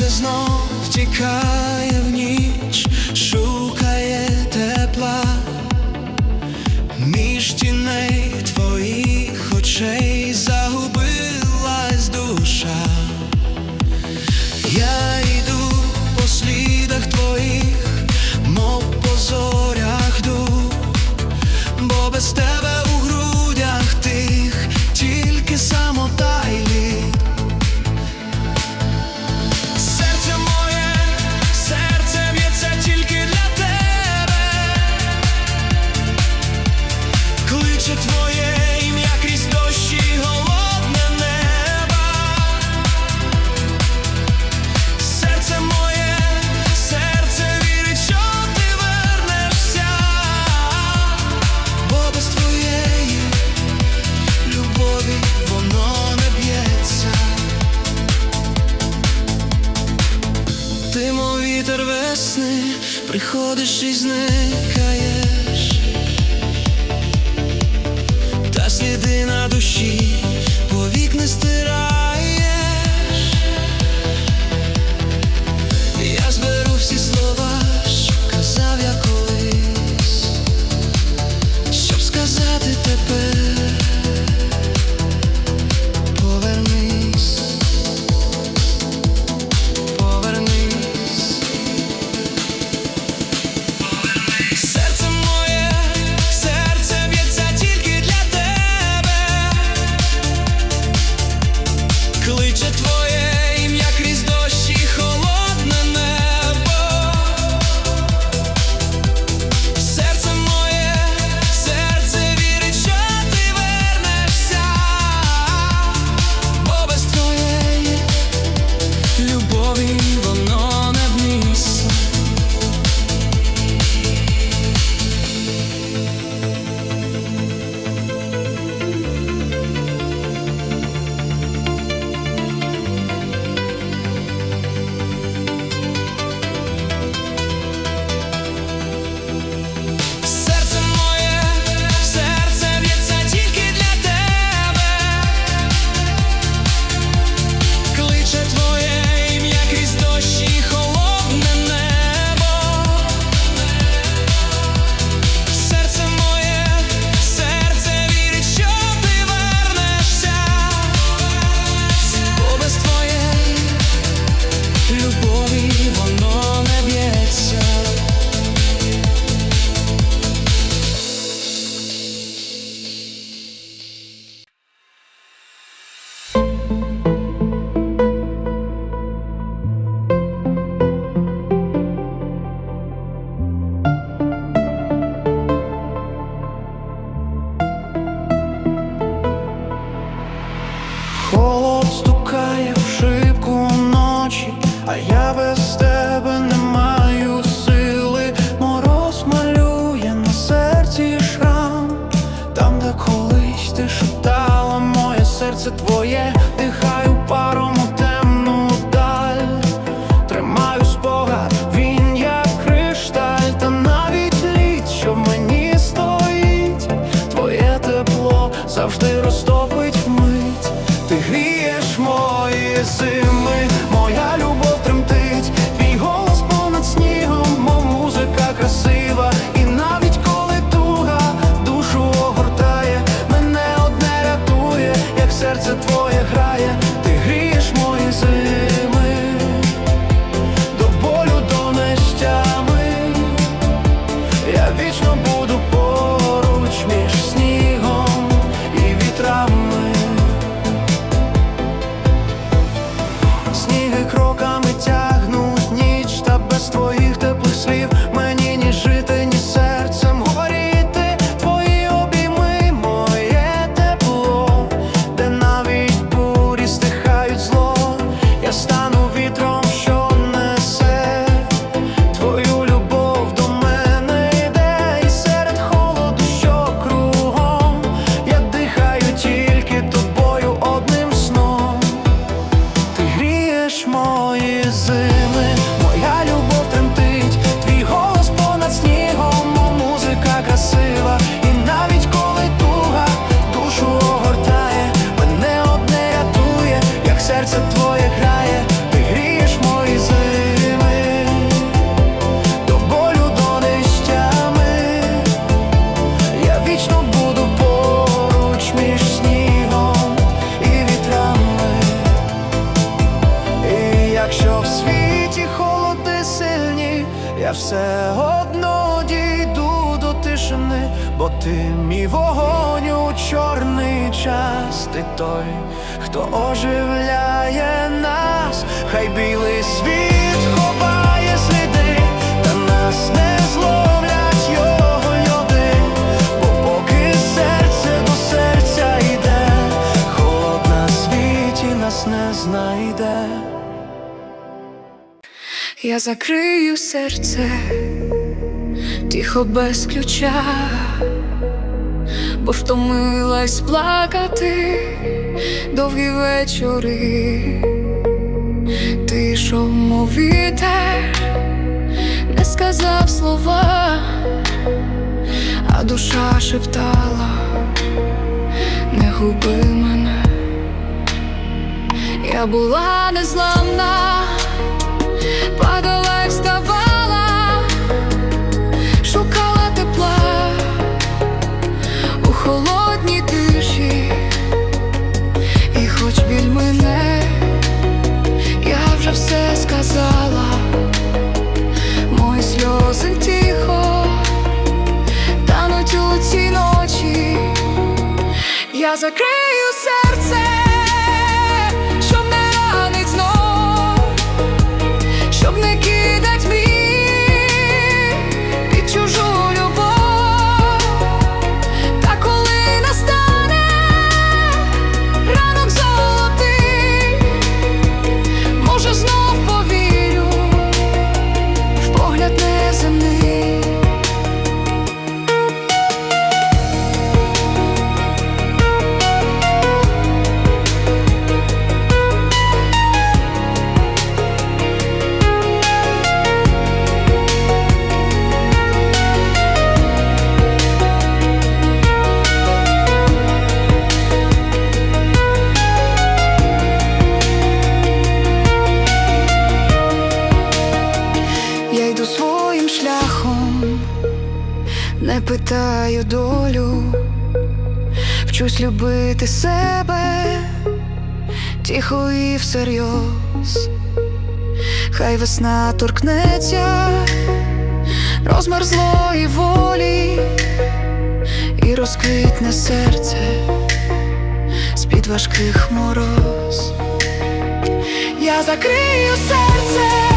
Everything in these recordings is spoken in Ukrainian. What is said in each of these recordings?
Серце знов втікає приходиш і зникаєш, серце твоє, дихаю Знаєш мої зими все одно дійду до тишини, бо ти мій вогонь у чорний час, ти той, хто оживляє нас, хай білий світ ховає сліди, та нас не зловлять Я закрию серце тихо без ключа, бо втомилась плакати довгі вечори. Ти йшов, мов вітер, не сказав слова, а душа шептала, не губи мене, я була незламна падала й вставала, шукала тепла у холодній тиші, і хоч біль мене, я вже все сказала, мої сльози тихо тануть у цій ночі, я закрию не долю, вчусь любити себе, тихо і всерйоз, хай весна торкнеться розмерзлої волі і розквітне серце з-під важких мороз. Я закрию серце,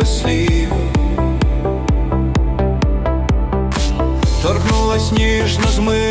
без слів Торкнулась ніжно з.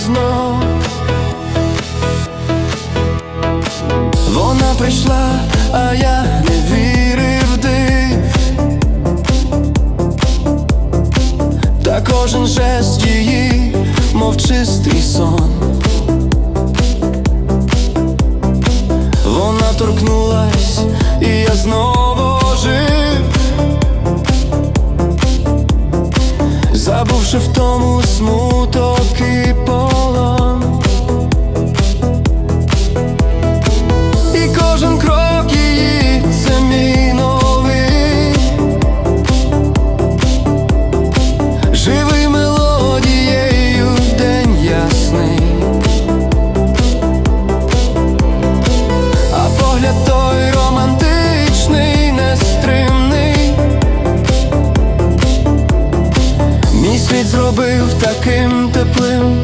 знов Вона прийшла, а я не вірив див Та кожен жест її, мов чистий сон. Вона торкнулась, і я знову жив. Забувши в тому смуток і полон. Таким теплим,